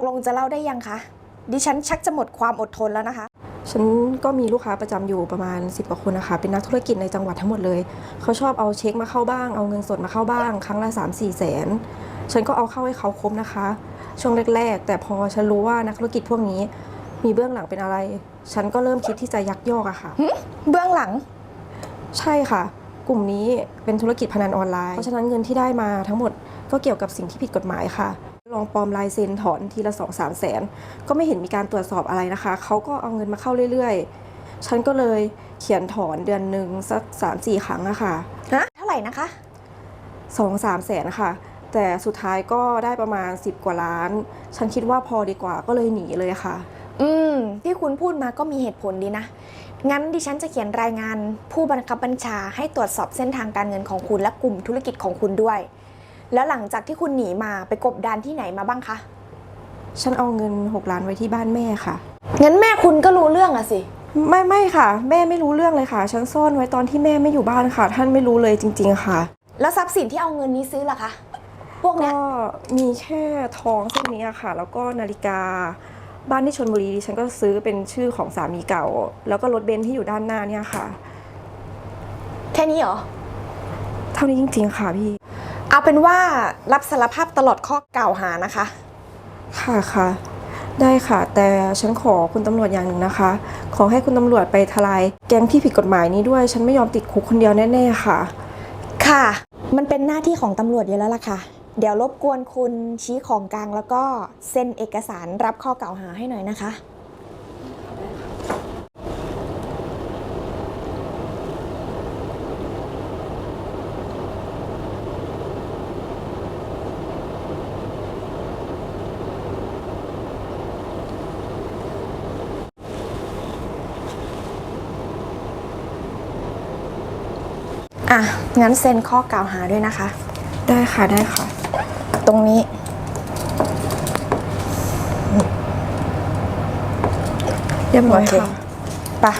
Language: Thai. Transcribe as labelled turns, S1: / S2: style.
S1: กลงจะเล่าได้ยังคะ ดิฉันชักจะหมดความอดทนแล้วนะคะ
S2: ฉันก็มีลูกค้าประจำอยู่ประมาณ 10กว่าคนนะคะ เป็นนักธุรกิจในจังหวัดทั้งหมดเลย เขาชอบเอาเช็คมาเข้าบ้าง เอาเงินสดมาเข้าบ้าง ครั้งละ 3 4แสน ฉันก็เอาเข้าให้เขาครบนะคะ ช่วงแรก ๆ แต่พอฉันรู้ว่านักธุรกิจพวกนี้ มีเบื้องหลังเป็นอะไร ฉันก็เริ่มคิดที่จะยักยอกอะค่ะ
S1: เบื้องหลัง
S2: ใช่ค่ะ กลุ่มนี้เป็นธุรกิจพนันออนไลน์ เพราะฉะนั้นเงินที่ได้มาทั้งหมดก็เกี่ยวกับสิ่งที่ผิดกฎหมายค่ะ ลองปลอมลายเซ็นถอนทีละสองสามแสน ก็ไม่เห็นมีการตรวจสอบอะไรนะคะ เขาก็เอาเงินมาเข้าเรื่อยๆ ฉันก็เลยเขียนถอนเดือนหนึ่งสักสามสี่ครั้งอะค่ะ
S1: ฮะเท่าไหร่นะคะ
S2: สองสามแสนค่ะ แต่สุดท้ายก็ได้ประมาณ 10 กว่าล้าน ฉันคิดว่าพอดีกว่าก็เลยหนีเลยค่ะ
S1: อืม ที่คุณพูดมาก็มีเหตุผลดีนะ งั้นดิฉันจะเขียนรายงานผู้บังคับบัญชาให้ตรวจสอบเส้นทางการเงินของคุณและกลุ่มธุรกิจของคุณด้วย แล้วหลังจากที่คุณหนีมาไปกบดานที่ไหนมาบ้างคะ
S2: ฉันเอาเงิน 6 ล้านไว้ที่บ้านแม่ค่ะ
S1: งั้นแม่คุณก็รู้เรื่องอะสิ
S2: ไม่ไม่ค่ะ แม่ไม่รู้เรื่องเลยค่ะ ฉันซ่อนไว้ตอนที่แม่ไม่อยู่บ้านค่ะ ท่านไม่รู้เลยจริง ๆ ค่ะ
S1: แล้วทรัพย์สินที่เอาเงินนี้ซื้อล่ะคะ พวกเนี้ย
S2: ก็มีแค่ทองเส้นนี้อะค่ะ แล้วก็นาฬิกา บ้านที่ชนบุรีดิฉันก็ซื้อเป็นชื่อของสามีเก่า แล้วก็รถเบนซ์ที่อยู่ด้านหน้าเนี่ยค่ะ
S1: แค่นี้เหรอ
S2: เท่านี้จริง ๆ ค่ะพี่
S1: เอาเป็นว่ารับสารภาพตลอดข้อกล่าวหานะคะ
S2: ค่ะค่ะ ได้ค่ะ แต่ฉันขอคุณตำรวจอย่างหนึ่งนะคะ ขอให้คุณตำรวจไปทลายแก๊งที่ผิดกฎหมายนี้ด้วย ฉันไม่ยอมติดคุกคนเดียวแน่ๆค่ะ
S1: ค่ะ มันเป็นหน้าที่ของตำรวจอยู่แล้วล่ะค่ะ เดี๋ยวรบกวนคุณชี้ของกลางแล้วก็เซ็นเอกสารรับข้อกล่าวหาให้หน่อยนะคะ อะ งั้นเซ็นข้อกล่าวหาด้วยนะคะ
S2: ได้ค่ะได้ค่ะ
S1: ตรงนี้
S2: เรียบร้อย
S1: โอเค
S2: ค่ะ
S1: ไปะ